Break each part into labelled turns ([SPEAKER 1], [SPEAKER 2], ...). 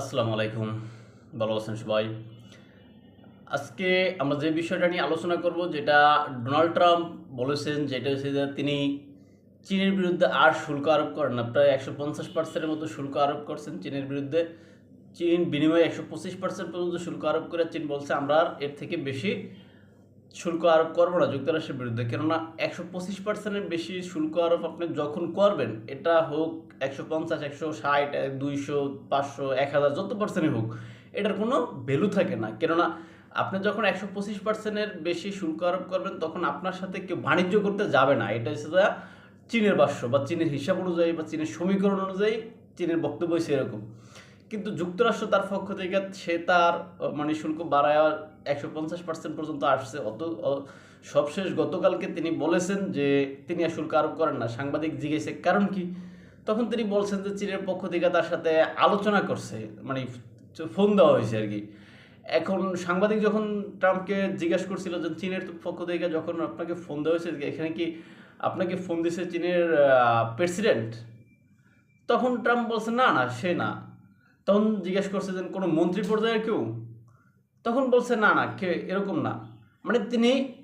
[SPEAKER 1] আসসালামু আলাইকুম। ভালো আছেন সবাই? আজকে আমরা যে বিষয়টা নিয়ে আলোচনা করব, যেটা ডোনাল্ড ট্রাম্প বলেছেন, যেটা হচ্ছে যে তিনি চীনের বিরুদ্ধে আর শুল্ক আরোপ করেন না। প্রায় একশো পঞ্চাশ পার্সেন্টের মতো শুল্ক আরোপ করছেন চীনের বিরুদ্ধে। চীন বিনিময়ে একশো পঁচিশ পার্সেন্ট পর্যন্ত শুল্ক আরোপ করে চীন বলছে, আমরা এর থেকে বেশি শুল্ক আরোপ করব না যুক্তরাষ্ট্রের বিরুদ্ধে। কেননা একশো পঁচিশ পার্সেন্টের বেশি শুল্ক আরোপ আপনি যখন করবেন, এটা হোক একশো পঞ্চাশ, একশো ষাট, দুইশো, পাঁচশো, এক হাজার, যত পার্সেন্টই হোক, এটার কোনো ভ্যালু থাকে না। কেননা আপনি যখন একশো পঁচিশ পার্সেন্টের বেশি শুল্ক আরোপ করবেন, তখন আপনার সাথে কেউ বাণিজ্য করতে যাবে না। এটা হচ্ছে চীনের বাস্য বা চীনের হিসাব অনুযায়ী বা চীনের সমীকরণ অনুযায়ী চীনের বক্তব্য এরকম। কিন্তু যুক্তরাষ্ট্র তার পক্ষ থেকে সে তার মানে শুল্ক বাড়ায় একশো পঞ্চাশ পার্সেন্ট পর্যন্ত আসছে। অত সবশেষ গতকালকে তিনি বলেছেন যে তিনি আর শুল্ক আরোপ করেন না। সাংবাদিক জিজ্ঞেসে, কারণ কি? তখন তিনি বলছেন যে চীনের পক্ষ থেকে তার সাথে আলোচনা করছে মানে ফোন দেওয়া হয়েছে আর কি। এখন সাংবাদিক যখন ট্রাম্পকে জিজ্ঞেস করছিল যে চীনের পক্ষ থেকে যখন আপনাকে ফোন দেওয়া হয়েছে, এখানে কি আপনাকে ফোন দিয়েছে চীনের প্রেসিডেন্ট? তখন ট্রাম্প বলছে, না না, সে না। তখন জিজ্ঞেস করছে যে কোনো মন্ত্রী পর্যায়ের কেউ? তখন বলছে, না না, কে, এরকম না। মানে তিনি,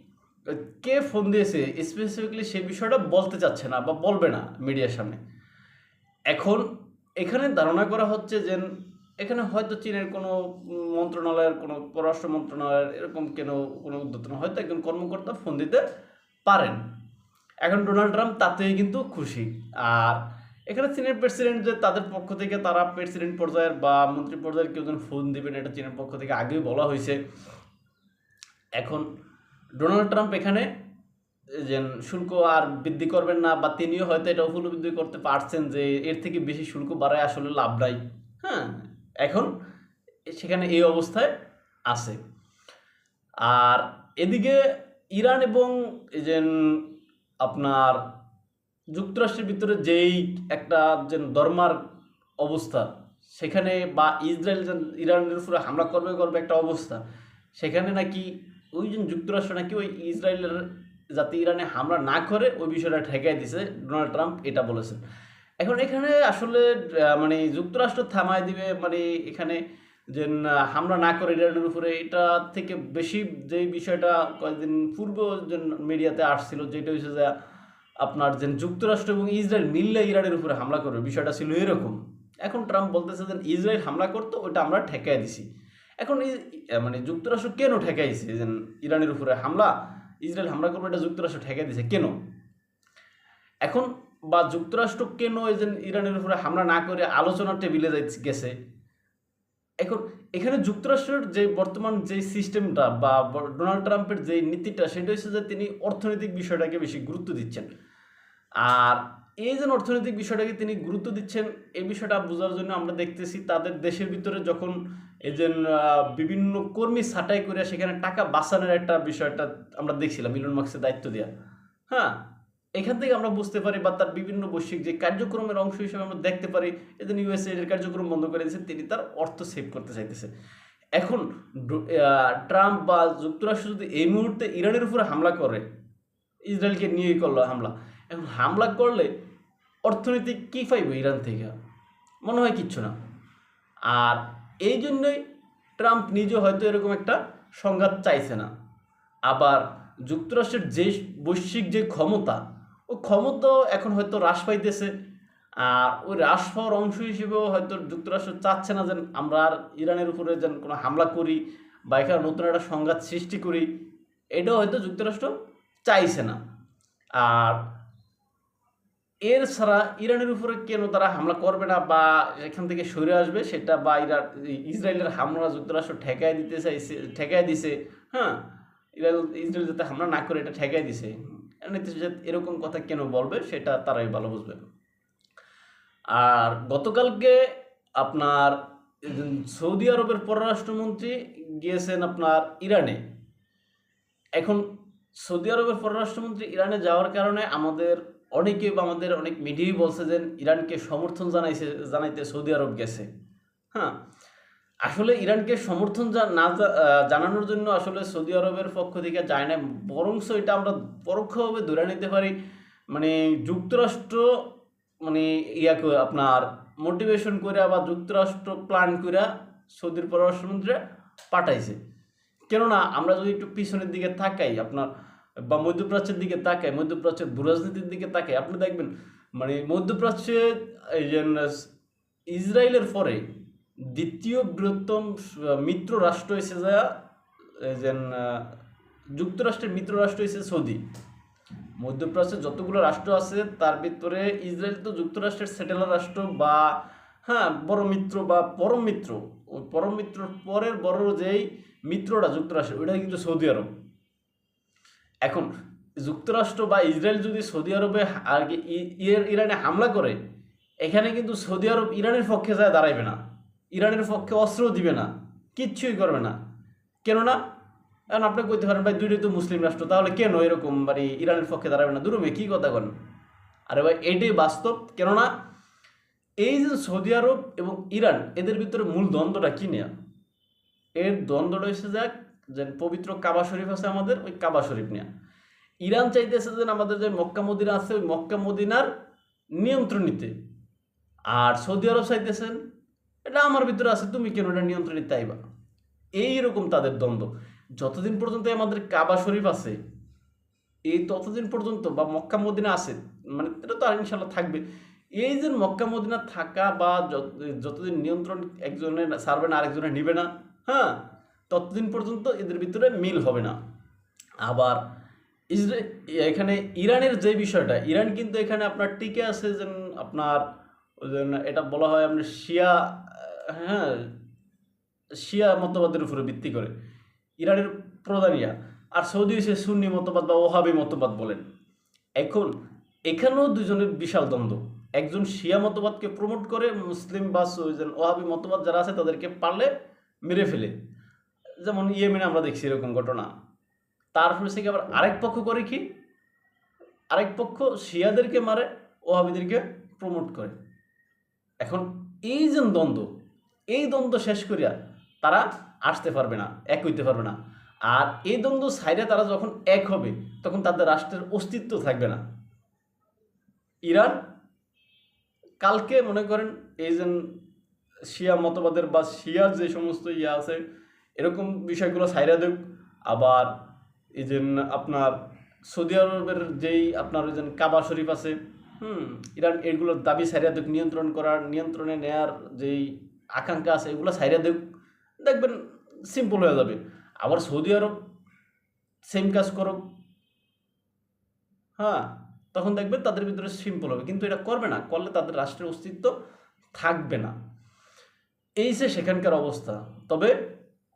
[SPEAKER 1] কে ফোন দিয়েছে স্পেসিফিকলি সেই বিষয়টা বলতে চাচ্ছে না বা বলবে না মিডিয়ার সামনে। এখন এখানে ধারণা করা হচ্ছে যে এখানে হয়তো চীনের কোনো মন্ত্রণালয়ের, কোনো পররাষ্ট্র মন্ত্রণালয়ের এরকম কেন কোনো উদ্যোগ হয়তো একজন কর্মকর্তা ফোন দিতে পারেন। এখন ডোনাল্ড ট্রাম্প তাতেই কিন্তু খুশি। আর এখানে চীনের প্রেসিডেন্ট যে তাদের পক্ষ থেকে তারা প্রেসিডেন্ট পর্যায়ের বা মন্ত্রী পর্যায়ের কেউ যেন ফোন দিবেন, এটা চীনের পক্ষ থেকে আগেই বলা হয়েছে। এখন ডোনাল্ড ট্রাম্প এখানে যে শুল্ক আর বৃদ্ধি করবেন না, বা তিনিও হয়তো এটা উপলব্ধি করতে পারছেন যে এর থেকে বেশি শুল্ক বাড়ায় আসলে লাভ নাই। হ্যাঁ এখন সেখানে এই অবস্থায় আছে। আর এদিকে ইরান এবং যে আপনার যুক্তরাষ্ট্রের ভিতরে যেই একটা যে ধর্মার অবস্থা, সেখানে বা ইসরায়েল যে ইরানের উপরে হামলা করবে করবে একটা অবস্থা, সেখানে নাকি ওই যে যুক্তরাষ্ট্র নাকি ওই ইসরায়েলের যাতে ইরানে হামলা না করে ওই বিষয়টা ঠেকাই দিছে, ডোনাল্ড ট্রাম্প এটা বলেছেন। এখন এখানে আসলে মানে যুক্তরাষ্ট্র থামায় দিবে মানে এখানে যে হামলা না করে ইরানের উপরে, এটা থেকে বেশি যে বিষয়টা কয়েকদিন পূর্ব যে মিডিয়াতে আসছিল, যেটা হচ্ছে যে আপনার যে যুক্তরাষ্ট্র এবং ইসরায়েল মিললে ইরানের উপরে হামলা করবে, বিষয়টা ছিল এরকম। এখন ট্রাম্প বলতেছে যে ইসরায়েল হামলা করতো ওটা আমরা ঠেকাই দিছি। এখন মানে যুক্তরাষ্ট্র কেন ঠেকাইছে যে ইরানের উপরে হামলা? ইসরায়েল হামলা করবে, এটা যুক্তরাষ্ট্র ঠেকাই দিছে কেন? এখন বা যুক্তরাষ্ট্র কেন এই যে ইরানের উপরে হামলা না করে আলোচনার টেবিলে গেছে? এখন এখানে যুক্তরাষ্ট্রের যে বর্তমান যে সিস্টেমটা বা ডোনাল্ড ট্রাম্পের যে নীতিটা, সেটা হচ্ছে যে তিনি অর্থনৈতিক বিষয়টাকে বেশি গুরুত্ব দিচ্ছেন। আর এই যে অর্থনৈতিক বিষয়টাকে তিনি গুরুত্ব দিচ্ছেন, এই বিষয়টা বোঝার জন্য আমরা দেখতেছি তাদের দেশের ভিতরে যখন এই যে বিভিন্ন কর্মী ছাঁটাই করে সেখানে টাকা বাঁচানোর একটা বিষয়টা আমরা দেখছিলাম, ইলন মার্কসের দায়িত্ব দেওয়া হ্যাঁ এখান থেকে আমরা বুঝতে পারি বা তার বিভিন্ন বৈশ্বিক যে কার্যক্রমের অংশ হিসেবে আমরা দেখতে পারি এদিন ইউএসএ এর কার্যক্রম বন্ধ করে দিয়েছে, তিনি তার অর্থ সেভ করতে চাইতেছে। এখন ট্রাম্প বা যুক্তরাষ্ট্র যদি এই মুহূর্তে ইরানের উপরে হামলা করে, ইসরায়েলকে নিয়েই করল হামলা, এখন হামলা করলে অর্থনীতি কী পাইবে ইরান থেকে? মনে হয় কিচ্ছু না। আর এই জন্যই ট্রাম্প নিজে হয়তো এরকম একটা সংঘাত চাইছে না। আবার যুক্তরাষ্ট্রের যে বৈশ্বিক যে ক্ষমতা ও ক্ষমতাও এখন হয়তো হ্রাস পাইতেছে। আর ওই হ্রাস পাওয়ার অংশ হিসেবেও হয়তো যুক্তরাষ্ট্র চাচ্ছে না যেন আমরা আর ইরানের উপরে যেন কোনো হামলা করি বা এখানে নতুন একটা সংঘাত সৃষ্টি করি। এটাও হয়তো যুক্তরাষ্ট্র চাইছে না। আর এর ছাড়া ইরানের উপরে কেন তারা হামলা করবে না বা এখান থেকে সরে আসবে সেটা বা ইরান ইসরায়েলের হামলা যুক্তরাষ্ট্র ঠেকায় দিতে চাইছে, ঠেকায় দিছে হ্যাঁ? ইরান, ইসরায়েল যাতে হামলা না করে এটা ঠেকায় দিছে। এরকম কথা কেন বলবে, সেটা তারাই ভালো বুঝবে। আর গতকালকে আপনার সৌদি আরবের পররাষ্ট্রমন্ত্রী গিয়েছেন আপনার ইরানে। এখন সৌদি আরবের পররাষ্ট্রমন্ত্রী ইরানে যাওয়ার কারণে আমাদের অনেকে বা আমাদের অনেক মিডিয়াই বলছে যে ইরানকে সমর্থন জানাইছে, জানাইতে সৌদি আরব গেছে। হ্যাঁ আসলে ইরানকে সমর্থন না জানানোর জন্য আসলে সৌদি আরবের পক্ষ থেকে যায় না বরংস এটা আমরা পরোক্ষভাবে ধরে নিতে পারি মানে যুক্তরাষ্ট্র মানে ইয়াকে আপনার মোটিভেশন করে বা যুক্তরাষ্ট্র প্ল্যান করে সৌদির পররাষ্ট্রমন্ত্রী পাঠাইছে। কেননা আমরা যদি একটু পিছনের দিকে তাকাই, আপনার বা মধ্যপ্রাচ্যের দিকে তাকাই, মধ্যপ্রাচ্যের ভূরাজনীতির দিকে তাকাই, আপনি দেখবেন মানে মধ্যপ্রাচ্যে ইসরায়েলের পরে দ্বিতীয় বৃহত্তম মিত্র রাষ্ট্র এসে যা যেন যুক্তরাষ্ট্রের মিত্র রাষ্ট্র এসে সৌদি। মধ্যপ্রাচ্যে যতগুলো রাষ্ট্র আছে, তার ভিতরে ইসরায়েল তো যুক্তরাষ্ট্রের সেটেলার রাষ্ট্র বা হ্যাঁ বড় মিত্র বা পরম মিত্র। ওই পরম মিত্রর পরের বড় যেই মিত্রটা যুক্তরাষ্ট্র ওইটা কিন্তু সৌদি আরব। এখন, যুক্তরাষ্ট্র বা ইসরায়েল যদি সৌদি আরবে ইরানে হামলা করে, এখানে কিন্তু সৌদি আরব ইরানের পক্ষে যায়, দাঁড়াইবে না। ইরানের পক্ষে অস্ত্র দিবে না, কিচ্ছুই করবে না। কেননা, এখন আপনি কইতে পারেন, ভাই, দুইটাই তো মুসলিম রাষ্ট্র, তাহলে কেন এরকম মানে ইরানের পক্ষে দাঁড়াবে না? দুরমে, কি কথা করেন আরে ভাই, এটাই বাস্তব। কেননা, এই যে সৌদি আরব এবং ইরান, এদের ভিতরে মূল দ্বন্দ্বটা কি নেয়া? এর দ্বন্দ্বটা হচ্ছে যাক যে পবিত্র কাবা শরীফ আছে আমাদের, ওই কাবা শরীফ নেয়া। ইরান চাইতেছে যে আমাদের যে মক্কা মদিনা আছে, ওই মক্কা মদিনার নিয়ন্ত্রণ নিতে। আর সৌদি আরব চাইতেছেন এটা আমার ভিতরে আছে, তুমি কেন এটা নিয়ন্ত্রণ নিতে আইবা? এইরকম তাদের দ্বন্দ্ব। যতদিন পর্যন্ত আমাদের কাবা শরীফ আছে, এই ততদিন পর্যন্ত বা মক্কা মদিনা আছে মানে এটা তো আর ইনশাল্লাহ থাকবে। এই যে মক্কা মদিনা থাকা বা যতদিন নিয়ন্ত্রণ একজনের সারবে না আরেকজনের নিবে না হ্যাঁ ততদিন পর্যন্ত এদের ভিতরে মিল হবে না। আবার এখানে ইরানের যে বিষয়টা, ইরান কিন্তু এখানে আপনার টিকে আছে যে আপনার এটা বলা হয় আপনার শিয়া হ্যাঁ শিয়া মতবাদের উপরে ভিত্তি করে। ইরানের প্রধানিয়া আর সৌদি হচ্ছে সুন্নি মতবাদ বা ওহাবি মতবাদ বলেন। এখন এখানেও দুজনের বিশাল দ্বন্দ্ব। একজন শিয়া মতবাদকে প্রমোট করে, মুসলিম বা ওহাবি মতবাদ যারা আছে তাদেরকে পারলে মেরে ফেলে। যেমন ইয়েমেনে আমরা দেখছি এরকম ঘটনা। তারপরে থেকে আবার আরেক পক্ষ করে কি? আরেক পক্ষ শিয়াদেরকে মারে, ওহাবিদেরকে প্রমোট করে। এখন এই যে দ্বন্দ্ব এই দ্বন্দ্ব শেষ করিয়া তারা আসতে পারবে না, এক হইতে পারবে না। আর এই দ্বন্দ্ব সাইডে তারা যখন এক হবে, তখন তাদের রাষ্ট্রের অস্তিত্ব থাকবে না। ইরান কালকে মনে করেন এই যে শিয়া মতবাদের বা শিয়ার যে সমস্ত ইয়ে আছে, এরকম বিষয়গুলো সাইরা দেব আবার এই যে আপনার সৌদি আরবের যেই আপনার ওই যে কাবা শরীফ আছে, হুম, ইরান এগুলোর দাবি সাইরা দেব নিয়ন্ত্রণ করার, নিয়ন্ত্রণে নেয়ার যেই আকাঙ্ক্ষা আছে, এগুলো সাইরা দেব দেখবেন সিম্পল হয়ে যাবে। আবার সৌদি আরব সেম কাজ করো। হ্যাঁ তখন দেখবেন তাদের ভিতরে সিম্পল হবে। কিন্তু এটা করবে না, করলে তাদের রাষ্ট্রের অস্তিত্ব থাকবে না। এই যে সেখানকার অবস্থা। তবে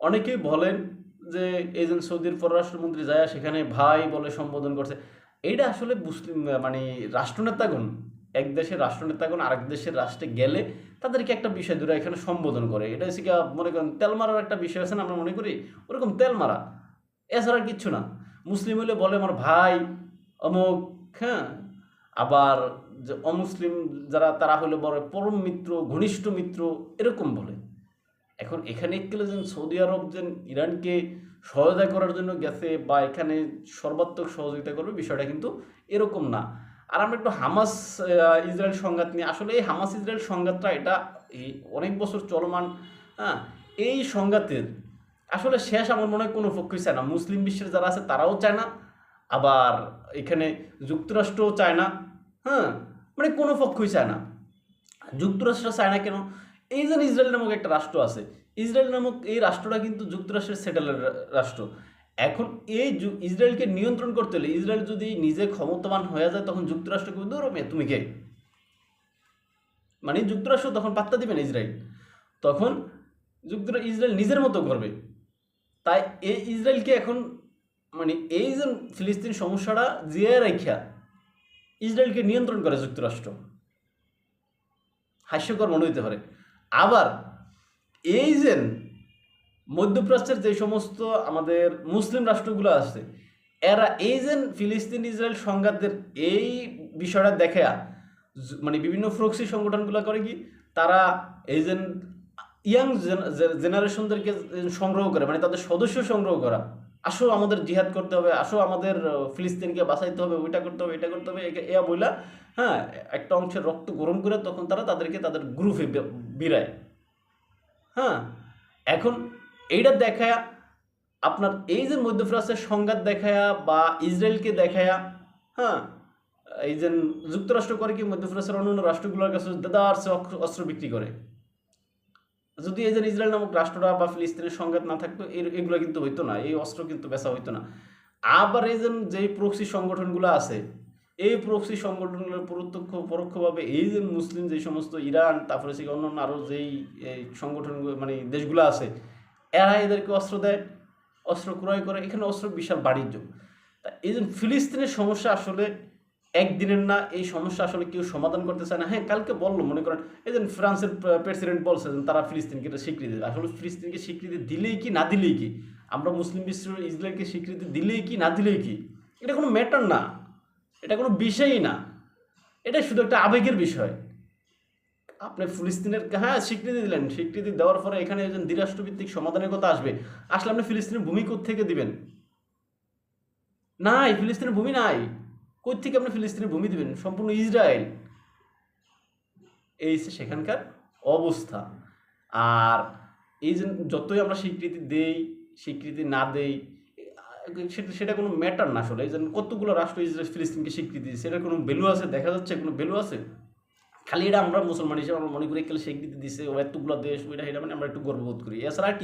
[SPEAKER 1] অনেকেই বলেন যে, এই যে সৌদির পররাষ্ট্রমন্ত্রী যায় সেখানে ভাই বলে সম্বোধন করছে। এইটা আসলে মুসলিম মানে রাষ্ট্রনেতাগণ এক দেশের রাষ্ট্রনেতাগণ আরেক দেশের রাষ্ট্রে গেলে তাদেরকে একটা বিষয় ধরে এখানে সম্বোধন করে। এটা হচ্ছে কি মনে করেন তেল মারার একটা বিষয় আছে না, আমরা মনে করি ওরকম তেল মারা। এছাড়া কিচ্ছু না। মুসলিম হলে বলে আমার ভাই অমুক হ্যাঁ? আবার যে অমুসলিম যারা, তারা হলে বলে পরম মিত্র, ঘনিষ্ঠ মিত্র, এরকম বলে। এখন এখানে গেলে যেন সৌদি আরব যেন ইরানকে সহায়তা করার জন্য গেছে বা এখানে সর্বাত্মক সহযোগিতা করবে, বিষয়টা কিন্তু এরকম না। আর আমরা একটু হামাস ইসরায়েল সংঘাত নিয়ে, আসলে এই হামাস ইসরায়েল সংঘাতটা এটা এই অনেক বছর চলমান হ্যাঁ এই সংঘাতের আসলে শেষ আমার মনে হয় কোনো পক্ষই চায় না। মুসলিম বিশ্বের যারা আছে তারাও চায় না, আবার এখানে যুক্তরাষ্ট্রও চায় না হ্যাঁ মানে কোনো পক্ষই চায় না। যুক্তরাষ্ট্র চায় না কেন? এই যে ইসরায়েল নামক একটা রাষ্ট্র আছে, ইসরায়েল নামক এই রাষ্ট্রটা কিন্তু যুক্তরাষ্ট্রের সেটেলার রাষ্ট্র। এখন এই ইসরায়েলকে নিয়ন্ত্রণ করতে হলে ইসরায়েল যদি নিজে ক্ষমতাবান হয়ে যায়, তখন যুক্তরাষ্ট্রকে দূর মেয়ে তুমি কে? মানে যুক্তরাষ্ট্র তখন পাত্তা দিবে না ইসরায়েল। তখন যুক্তরাষ্ট্র ইসরায়েল নিজের মতো করবে। তাই এই ইসরায়েলকে এখন মানে এই যে ফিলিস্তিন সমস্যাটা জিয়ে রাখিয়া ইসরায়েলকে নিয়ন্ত্রণ করে যুক্তরাষ্ট্র। হাস্যকর মনে হইতে পারে। আবার এই যে মধ্যপ্রাচ্যের যে সমস্ত আমাদের মুসলিম রাষ্ট্রগুলো আছে, এরা এই যে ফিলিস্তিন ইসরায়েল সংঘাতের এই বিষয়টা দেখে মানে বিভিন্ন ফ্রক্সি সংগঠনগুলো করে কি, তারা এই যে ইয়াং জেনারেশনদেরকে সংগ্রহ করে মানে তাদের সদস্য সংগ্রহ করা। আসো আমাদের জিহাদ করতে হবে, আসো আমাদের ফিলিস্তিনকে বাঁচাইতে হবে, ওইটা করতে হবে, এটা করতে হবে এয়া বইলা হ্যাঁ একটা অংশের রক্ত গরম করে তখন তারা তাদেরকে তাদের গ্রুপে বিরায়। হ্যাঁ এখন এইটা দেখায়া, আপনার এই যে মধ্যপ্রাচ্যের সংঘাত দেখায়া বা ইসরায়েলকে দেখায়া হ্যাঁ এই যে যুক্তরাষ্ট্র করে কি মধ্যপ্রাচ্যের অন্যান্য রাষ্ট্রগুলোর কাছে দেদার সে অস্ত্র- বিক্রি করে? যদি এই যে ইসরায়েল নামক রাষ্ট্রটা বা ফিলিস্তিনের সংঘাত না থাকতো এগুলো কিন্তু হইতো না, এই অস্ত্র কিন্তু বেচা হইতো না। আবার এই যে প্রক্সি সংগঠনগুলো আছে, এই প্রক্সি সংগঠনগুলোর প্রত্যক্ষ পরোক্ষভাবে এই যে মুসলিম যে সমস্ত ইরান, তারপরে সে অন্যান্য আরও যেই সংগঠনগুলো মানে দেশগুলো আছে এরা এদেরকে অস্ত্র দেয়, অস্ত্র ক্রয় করে। এখানে অস্ত্র বিশাল বাণিজ্য। তা এই যে ফিলিস্তিনের সমস্যা আসলে একদিনের না, এই সমস্যা আসলে কেউ সমাধান করতে চায় না। হ্যাঁ কালকে বলল, মনে করেন, এই যে ফ্রান্সের প্রেসিডেন্ট বলছে তারা ফিলিস্তিনকে এটা স্বীকৃতি দেবে। আসলে ফিলিস্তিনকে স্বীকৃতি দিলেই কি, না দিলেই কি? আমরা মুসলিম বিশ্ব ইসরায়েলকে স্বীকৃতি দিলেই কি, না দিলেই কি? এটা কোনো ম্যাটার না। এটা কোনো বিষয়ই না। এটা শুধু একটা আবেগের বিষয়। আপনি ফিলিস্তিনের হ্যাঁ স্বীকৃতি দিলেন? স্বীকৃতি দেওয়ার পরে এখানে একজন দ্বিরাষ্ট্রভিত্তিক সমাধানের কথা আসবে। আসলে আপনি ফিলিস্তিনের ভূমি থেকে দিবেন? নাই, ফিলিস্তিনের ভূমি নাই। কোথ থেকে আপনি ফিলিস্তিনের ভূমি দিবেন? সম্পূর্ণ ইসরায়েল। এই সেখানকার অবস্থা। আর এই যে যতই আমরা স্বীকৃতি দেই, স্বীকৃতি না দেই, সেটা সেটা কোনো ম্যাটার না আসলে। এই যে কতগুলো রাষ্ট্র ইসরায়েল ফিলিস্তিনকে স্বীকৃতি দিচ্ছে এটার কোনো ভ্যালু আছে? দেখা যাচ্ছে কোনো ভ্যালু আছে? খালি এটা আমরা মুসলমান হিসেবে আমরা মনে করি খেলে শেখ দিতে দিছে, ও এতগুলো দেশ, ওইটা এটা মানে আমরা একটু গর্ববোধ করি। এছাড়া আর